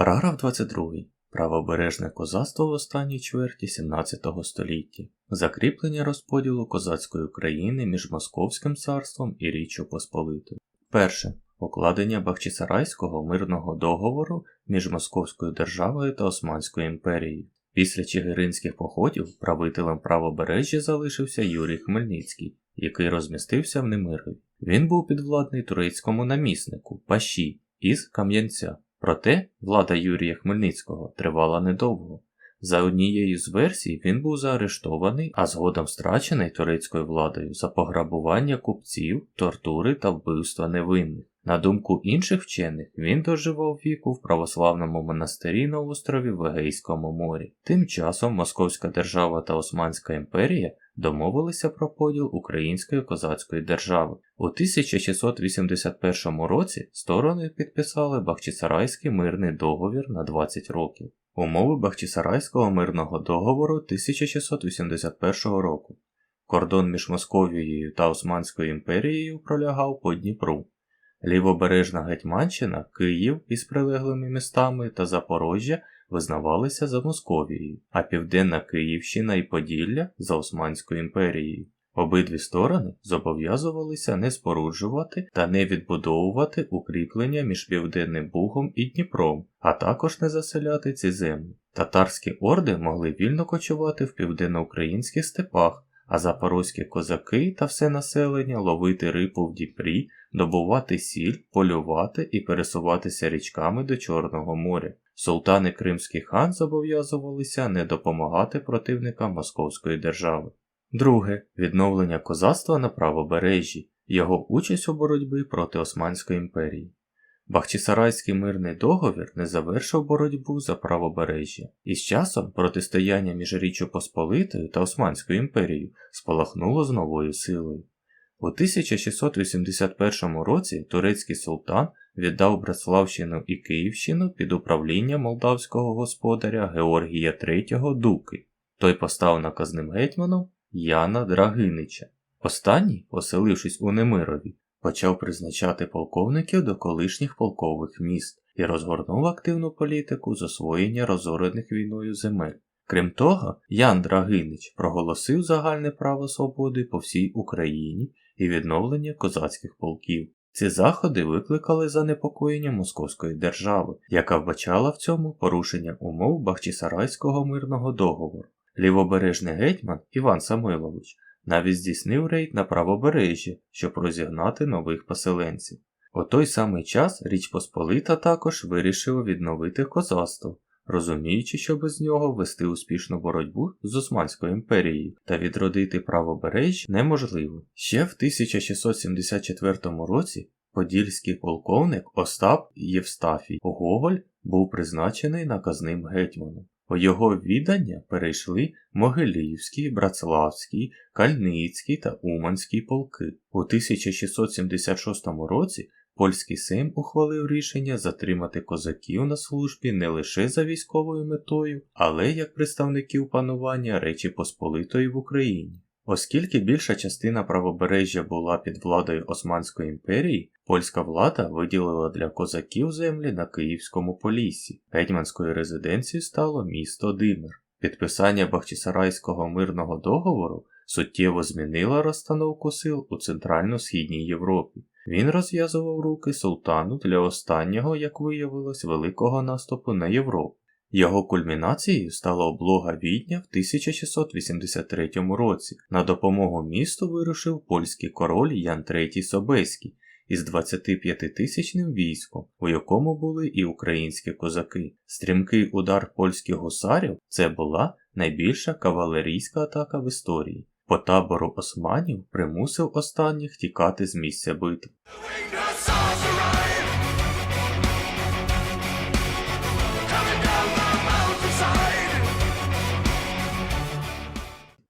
Параграф 22. Правобережне козацтво в останній чверті 17 століття. Закріплення розподілу козацької України між Московським царством і Річчю Посполитою. Перше. Укладення Бахчисарайського мирного договору між Московською державою та Османською імперією. Після чигиринських походів правителем правобережжя залишився Юрій Хмельницький, який розмістився в Немирові. Він був підвладний турецькому наміснику Паші із Кам'янця. Проте влада Юрія Хмельницького тривала недовго. За однією з версій він був заарештований, а згодом страчений турецькою владою за пограбування купців, тортури та вбивства невинних. На думку інших вчених, він доживав віку в православному монастирі на острові в Егейському морі. Тим часом Московська держава та Османська імперія домовилися про поділ Української козацької держави. У 1681 році сторони підписали Бахчисарайський мирний договір на 20 років. Умови Бахчисарайського мирного договору 1681 року. Кордон між Московією та Османською імперією пролягав по Дніпру. Лівобережна Гетьманщина, Київ із прилеглими містами та Запорожжя визнавалися за Московією, а Південна Київщина і Поділля за Османською імперією. Обидві сторони зобов'язувалися не споруджувати та не відбудовувати укріплення між Південним Бугом і Дніпром, а також не заселяти ці землі. Татарські орди могли вільно кочувати в південноукраїнських степах, а запорозькі козаки та все населення ловити рипу в Дніпрі, добувати сіль, полювати і пересуватися річками до Чорного моря. Султани Кримський хан зобов'язувалися не допомагати противникам Московської держави. Друге відновлення козацтва на правобережжі, його участь у боротьбі проти Османської імперії. Бахчисарайський мирний договір не завершив боротьбу за правобережжя, і з часом протистояння між Річчю Посполитою та Османською імперією спалахнуло з новою силою. У 1681 році турецький султан віддав Братславщину і Київщину під управління молдавського господаря Георгія III Дуки. Той постав наказним гетьманом Яна Драгинича. Останній, оселившись у Немирові, почав призначати полковників до колишніх полкових міст і розгорнув активну політику з освоєння розорених війною земель. Крім того, Ян Драгинич проголосив загальне право свободи по всій Україні і відновлення козацьких полків. Ці заходи викликали занепокоєння Московської держави, яка вбачала в цьому порушення умов Бахчисарайського мирного договору. Лівобережний гетьман Іван Самойлович навіть здійснив рейд на правобережжя, щоб розігнати нових поселенців. У той самий час Річ Посполита також вирішила відновити козацтво, розуміючи, що без нього вести успішну боротьбу з Османською імперією та відродити правобережжя неможливо. Ще в 1674 році подільський полковник Остап Євстафій Гоголь був призначений наказним гетьманом. У його віддання перейшли Могилівський, Братславський, Кальницький та Уманський полки. У 1676 році польський Сейм ухвалив рішення затримати козаків на службі не лише за військовою метою, але як представників панування Речі Посполитої в Україні. Оскільки більша частина правобережжя була під владою Османської імперії, польська влада виділила для козаків землі на Київському поліссі. Гетьманською резиденцією стало місто Димир. Підписання Бахчисарайського мирного договору суттєво змінило розстановку сил у Центрально-Східній Європі. Він розв'язував руки султану для останнього, як виявилось, великого наступу на Європу. Його кульмінацією стала облога Відня в 1683 році. На допомогу місту вирушив польський король Ян III Собеський із 25-тисячним військом, у якому були і українські козаки. Стрімкий удар польських гусарів це була найбільша кавалерійська атака в історії. По табору османів примусив останніх тікати з місця битви.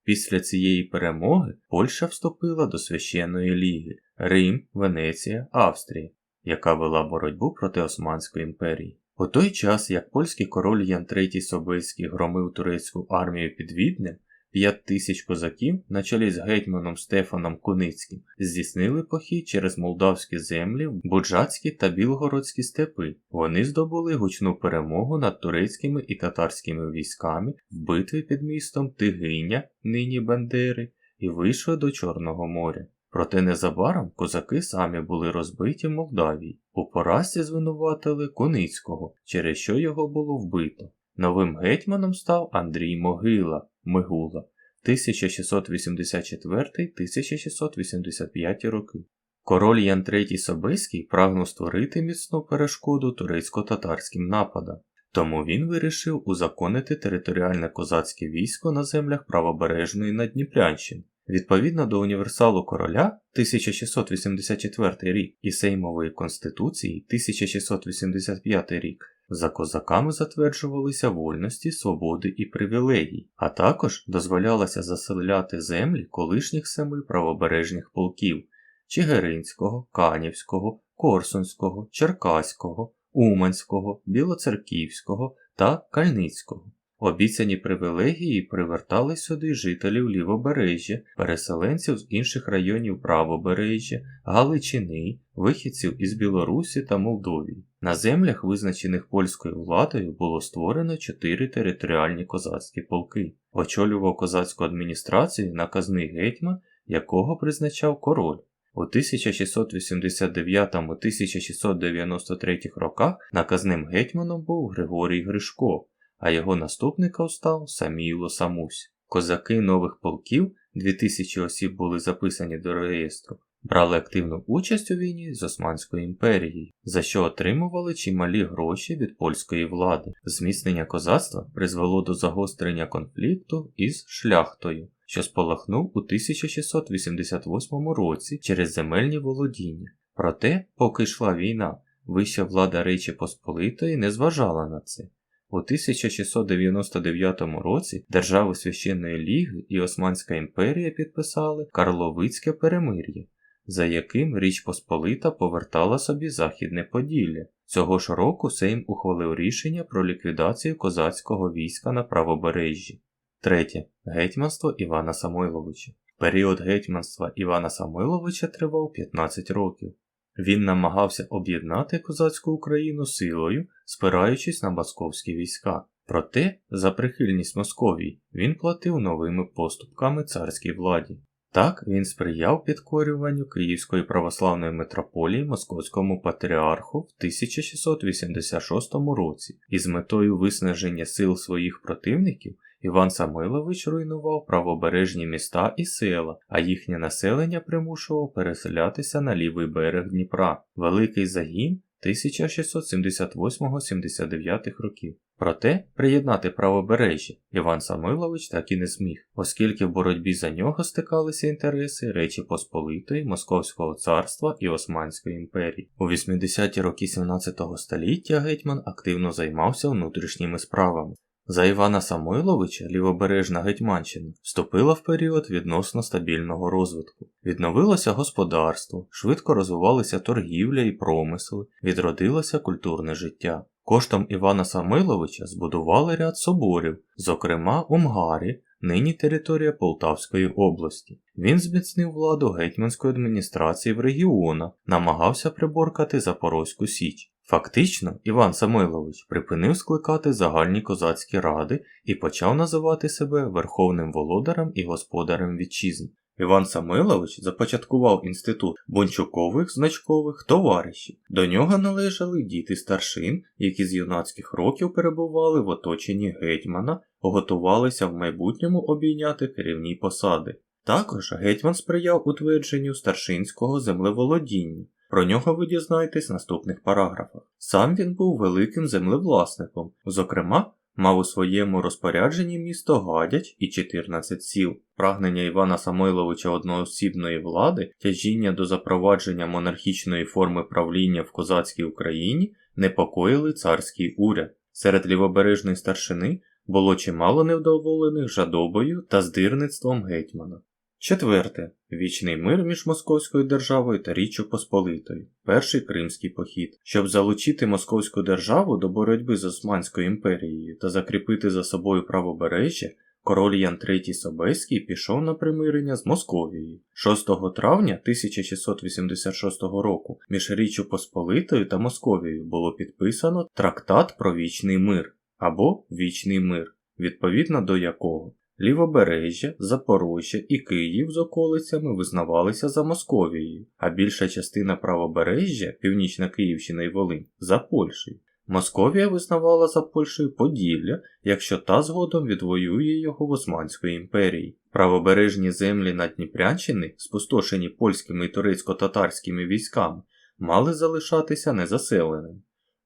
Після цієї перемоги Польща вступила до священної ліги Рим, Венеція, Австрія, яка вела боротьбу проти Османської імперії. У той час, як польський король Ян III Собельський громив турецьку армію під Віднем, П'ять тисяч козаків на чолі з гетьманом Стефаном Куницьким здійснили похід через молдавські землі, Буджацькі та Білгородські степи. Вони здобули гучну перемогу над турецькими і татарськими військами в битві під містом Тигиня, нині Бандери, і вийшли до Чорного моря. Проте незабаром козаки самі були розбиті в Молдавії. У поразці звинуватили Куницького, через що його було вбито. Новим гетьманом став Андрій Могила Мигула 1684-1685 роки. Король Ян III Собеський прагнув створити міцну перешкоду турецько-татарським нападам, тому він вирішив узаконити територіальне козацьке військо на землях правобережної Надніпрянщини. Відповідно до універсалу короля 1684 рік і Сеймової конституції 1685 рік за козаками затверджувалися вольності, свободи і привілегії, а також дозволялося заселяти землі колишніх семи правобережних полків Чигиринського, Канівського, Корсунського, Черкаського, Уманського, Білоцерківського та Кальницького. Обіцяні привілегії привертали сюди жителів лівобережжя, переселенців з інших районів правобережжя, Галичини, вихідців із Білорусі та Молдовії. На землях, визначених польською владою, було створено чотири територіальні козацькі полки. Очолював козацьку адміністрацію наказний гетьман, якого призначав король. У 1669-1693 роках наказним гетьманом був Григорій Гришко а його наступником став Самійло Самусь. Козаки нових полків, 2000 осіб були записані до реєстру, брали активну участь у війні з Османською імперією, за що отримували чималі гроші від польської влади. Зміцнення козацтва призвело до загострення конфлікту із шляхтою, що спалахнув у 1688 році через земельні володіння. Проте, поки йшла війна, вища влада Речі Посполитої не зважала на це. У 1699 році держави Священної Ліги і Османська імперія підписали Карловицьке перемир'я, за яким Річ Посполита повертала собі Західне Поділля. Цього ж року Сейм ухвалив рішення про ліквідацію козацького війська на правобережжі. Третє. Гетьманство Івана Самойловича. Період гетьманства Івана Самойловича тривав 15 років. Він намагався об'єднати козацьку Україну силою, спираючись на московські війська. Проте, за прихильність Московії, він платив новими поступками царській владі. Так він сприяв підкорюванню Київської православної митрополії Московському патріарху в 1686 році і з метою виснаження сил своїх противників Іван Самилович руйнував правобережні міста і села, а їхнє населення примушував переселятися на лівий берег Дніпра, великий загін 1678-79 років. Проте приєднати правобережжя Іван Самилович так і не зміг, оскільки в боротьбі за нього стикалися інтереси Речі Посполитої, Московського царства і Османської імперії. У 80-ті роки 17 століття гетьман активно займався внутрішніми справами. За Івана Самойловича лівобережна Гетьманщина вступила в період відносно стабільного розвитку. Відновилося господарство, швидко розвивалися торгівля і промисли, відродилося культурне життя. Коштом Івана Самойловича збудували ряд соборів, зокрема у Мгарі, нині територія Полтавської області. Він зміцнив владу гетьманської адміністрації в регіонах, намагався приборкати Запорозьку Січ. Фактично, Іван Самойлович припинив скликати загальні козацькі ради і почав називати себе верховним володарем і господарем вітчизни. Іван Самойлович започаткував інститут бончукових значкових товаришів. До нього належали діти старшин, які з юнацьких років перебували в оточенні гетьмана, готувалися в майбутньому обійняти керівні посади. Також гетьман сприяв утвердженню старшинського землеволодіння. Про нього ви дізнаєтесь в наступних параграфах. Сам він був великим землевласником, зокрема, мав у своєму розпорядженні місто Гадяч і 14 сіл. Прагнення Івана Самойловича одноосібної влади, тяжіння до запровадження монархічної форми правління в козацькій Україні непокоїли царський уряд. Серед лівобережної старшини було чимало невдоволених жадобою та здирництвом гетьмана. Четверте. Вічний мир між Московською державою та Річчю Посполитою. Перший Кримський похід. Щоб залучити Московську державу до боротьби з Османською імперією та закріпити за собою правобережжя, Король Ян III Собеський пішов на примирення з Московією. 6 травня 1686 року між Річчю Посполитою та Московією було підписано трактат про вічний мир або Вічний мир, відповідно до якого Лівобережжя, Запорожжя і Київ з околицями визнавалися за Московією, а більша частина правобережжя, Північна Київщина і Волинь, за Польщею. Московія визнавала за Польщею Поділля, якщо та згодом відвоює його в Османської імперії. Правобережні землі Надніпрянщини, спустошені польськими і турецько-татарськими військами, мали залишатися незаселеними.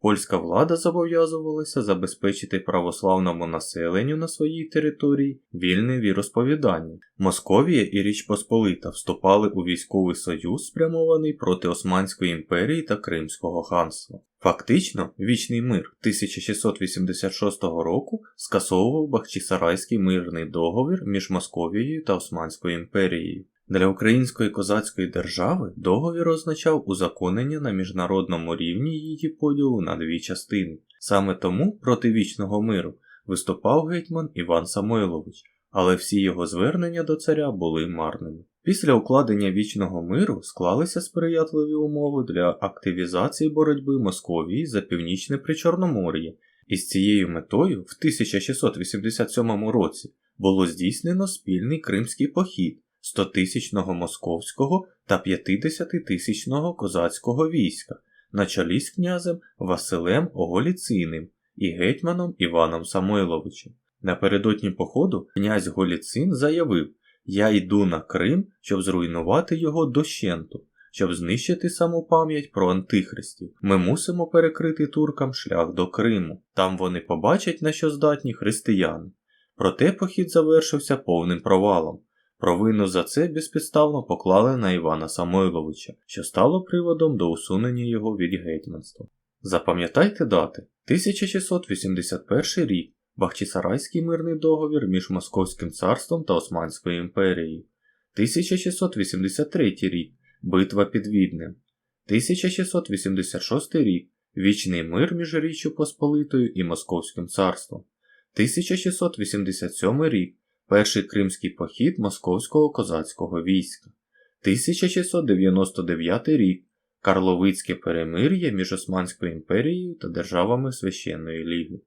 Польська влада зобов'язувалася забезпечити православному населенню на своїй території вільне віросповідання. Московія і Річ Посполита вступали у військовий союз, спрямований проти Османської імперії та Кримського ханства. Фактично, вічний мир 1686 року скасовував Бахчисарайський мирний договір між Московією та Османською імперією. Для української козацької держави договір означав узаконення на міжнародному рівні її поділу на дві частини. Саме тому проти вічного миру виступав гетьман Іван Самойлович, але всі його звернення до царя були марними. Після укладення вічного миру склалися сприятливі умови для активізації боротьби Московії за північне Причорномор'я, і з цією метою в 1687 році було здійснено спільний кримський похід. 100-тисячного московського та 50-тисячного козацького війська на чолі з князем Василем Голіциним і гетьманом Іваном Самойловичем. Напередодні походу князь Голіцин заявив: Я йду на Крим, щоб зруйнувати його дощенту, щоб знищити саму пам'ять про антихристів. Ми мусимо перекрити туркам шлях до Криму. Там вони побачать, на що здатні християни. Проте похід завершився повним провалом. Провину за це безпідставно поклали на Івана Самойловича, що стало приводом до усунення його від гетьманства. Запам'ятайте дати. 1681 рік. Бахчисарайський мирний договір між Московським царством та Османською імперією, 1683 рік. Битва під Віднем, 1686 рік. Вічний мир між Річчю Посполитою і Московським царством, 1687 рік Перший кримський похід Московського козацького війська, 1699 рік Карловицьке перемир'я між Османською імперією та державами Священної Ліги.